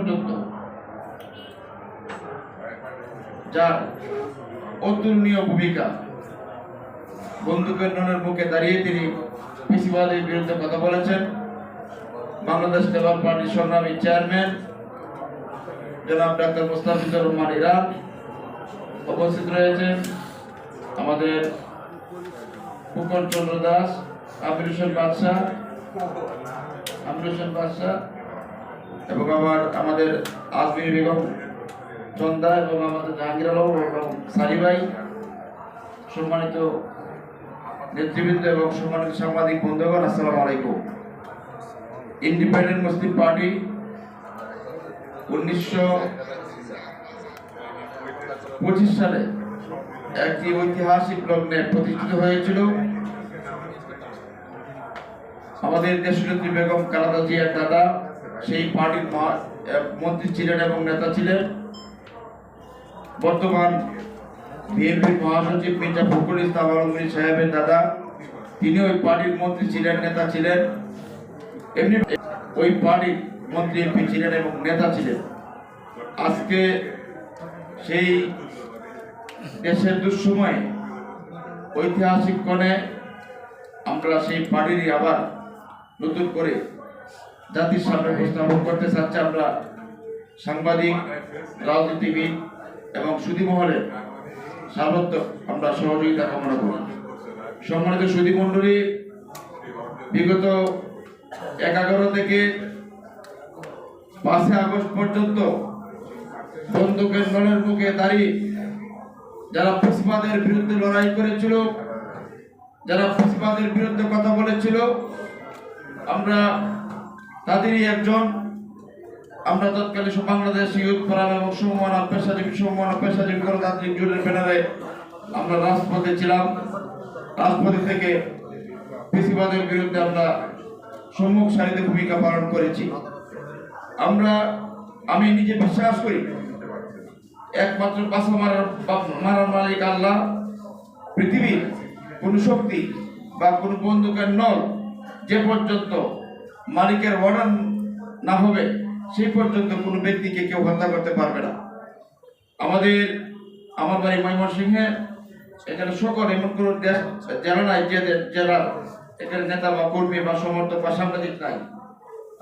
পর্যন্ত যার অতুলনীয় ভূমিকা বন্দুকের ননের মুখে দাঁড়িয়ে তিনি পিসিবাদের বিরুদ্ধে কথা বলেছেন। বাংলাদেশ লেবার পার্টির সংগ্রামী চেয়ারম্যান জনাব ডাক্তার মুস্তাফিজুর রহমান ইরান উপস্থিত রয়েছেন। আমাদের ফুকন চন্দ্র দাস, আমির হোসেন বাদশাহ, আমির হোসেন বাদশাহ এবং আমার, আমাদের আজমির বেগম, চন্দা এবং আমাদের জাহাঙ্গীর আলম এবং সারি ভাই, সম্মানিত নেতৃবৃন্দ এবং সম্মানিত সাংবাদিক বন্ধুগণ, আসসালামু আলাইকুম। ইন্ডিপেন্ডেন্ট মুসলিম পার্টি উনিশশো পঁচিশ সালে একটি ঐতিহাসিক লগ্নে প্রতিষ্ঠিত হয়েছিল। আমাদের দেশনেত্রী বেগম কালাদা জিয়ার দাদা সেই পার্টির মন্ত্রী ছিলেন এবং নেতা ছিলেন। বর্তমান বিএনপির মহাসচিব মির্জা ফখরুল ইসলাম আলমগীর সাহেবের দাদা তিনি ওই পার্টির মন্ত্রী ছিলেন, নেতা ছিলেন। এমনি ওই পার্টির মন্ত্রী এমপি ছিলেন এবং নেতা ছিলেন। আজকে সেই দেশের দুঃসময়ে ঐতিহাসিক কণে আমরা সেই পার্টিরই আবার নতুন করে জাতির সামনে উপস্থাপন করতে চাচ্ছি আমরা সাংবাদিক, রাজনীতিবিদ এবং সুদী মহলের সার্বত্র আমরা সহযোগিতা কামনা করি। সম্মানিত সুদী মণ্ডলী বিগত এক এগারো থেকে পাঁচই আগস্ট পর্যন্ত বন্দুকের নলের মুখে দাঁড়িয়ে যারা পুষ্পাদের বিরুদ্ধে লড়াই করেছিল, যারা পুষ্পাদের বিরুদ্ধে কথা বলেছিল, আমরা তাদেরই একজন। আমরা তৎকালীন বাংলাদেশ ইউথ ফোরাম এবং সমমানা পেশাজীবী সমমানা পেশাজীবী গণতান্ত্রিক জোটের ব্যানারে আমরা রাজপথে ছিলাম। রাজপথে থেকে পেশিবাদের বিরুদ্ধে আমরা সম্মুখ সারিতে ভূমিকা পালন করেছি। আমরা, আমি নিজে বিশ্বাস করি, একমাত্র বাসা মারার মারার মালিক আল্লাহ। পৃথিবীর কোন শক্তি বা কোনো বন্দুকের নল যে পর্যন্ত মালিকের অর্ডার না হবে, সেই পর্যন্ত কোনো ব্যক্তিকে কেউ হত্যা করতে পারবে না। আমাদের, আমার বাড়ি ময়মনসিংহে, এখানে সকল এমন কোনো জেলা নাই যে জেলার এখানে নেতা বা কর্মী বা সমর্থক বা সাংবাদিক নাই।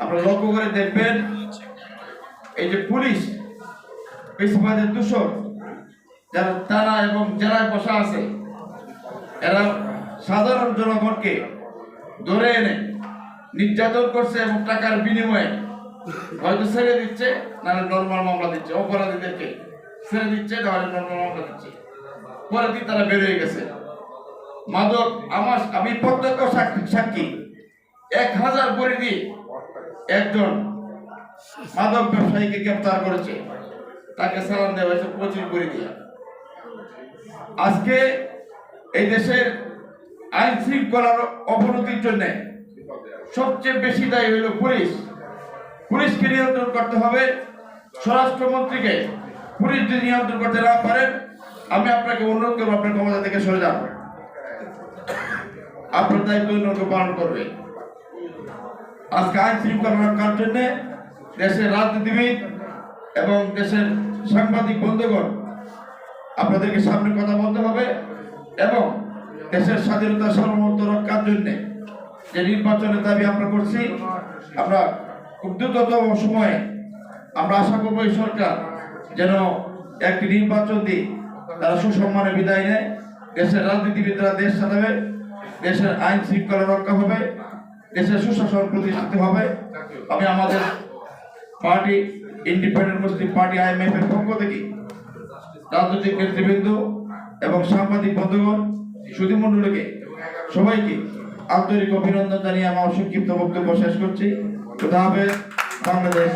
আপনারা লক্ষ্য করে দেখবেন, এই যে পুলিশ বেশিরভাগের দূষণ, যারা তারা এবং জেলায় বসা আছে, এরা সাধারণ জনগণকে ধরে এনে নির্যাতন করছে এবং টাকার বিনিময়ে হয়তো ছেড়ে দিচ্ছে, নাহলে নর্মাল মামলা দিচ্ছে, অপরাধীদেরকে ছেড়ে দিচ্ছে, নাহলে নর্মাল মামলা দিচ্ছে। পরের দিন তারা বেরোয় গেছে। মাদক, আমার, আমি প্রত্যক্ষ সাক্ষী সাক্ষী। এক হাজার দিয়ে একজন মাদক ব্যবসায়ীকে গ্রেপ্তার করেছে। তাকে সালাম দেওয়া হয়েছে বড়ি দিয়ে। আজকে এই দেশের আইন শৃঙ্খলার অবনতির জন্য সবচেয়ে বেশি দায়ী হইল পুলিশ। পুলিশকে নিয়ন্ত্রণ করতে হবে। স্বরাষ্ট্রমন্ত্রীকে পুলিশ যদি নিয়ন্ত্রণ করতে না পারেন আমি আপনাকে অনুরোধ করব, আপনার ক্ষমতা থেকে সরে যান। আপনার দায়িত্ব অন্যকে পালন করবে। আজকে আইন শৃঙ্খলা রক্ষার জন্যে দেশের রাজনীতিবিদ এবং দেশের সাংবাদিক বন্ধুগণ, আপনাদেরকে সামনে কথা বলতে হবে এবং দেশের স্বাধীনতা সার্বভৌমত্ব রক্ষার জন্য যে নির্বাচনের দাবি আমরা করছি, আমরা খুব দ্রুততম সময়ে আমরা আশা করব এই সরকার যেন একটি নির্বাচন দিয়ে তারা সুসম্মানে বিদায় নেয়। দেশের রাজনীতিবিদরা দেশ চালাবে, দেশের আইন শৃঙ্খলা রক্ষা হবে, দেশের সুশাসন প্রতিষ্ঠিত হবে। আমি আমাদের party, independent Muslim party IMF এর পক্ষ থেকে রাজনৈতিক নেতৃবৃন্দ এবং সাংবাদিক বন্ধুগণ, সুধীমণ্ডলীকে, সবাইকে আন্তরিক অভিনন্দন জানিয়ে আমার সংক্ষিপ্ত বক্তব্য শেষ করছি। খুদা হাফেজ বাংলাদেশ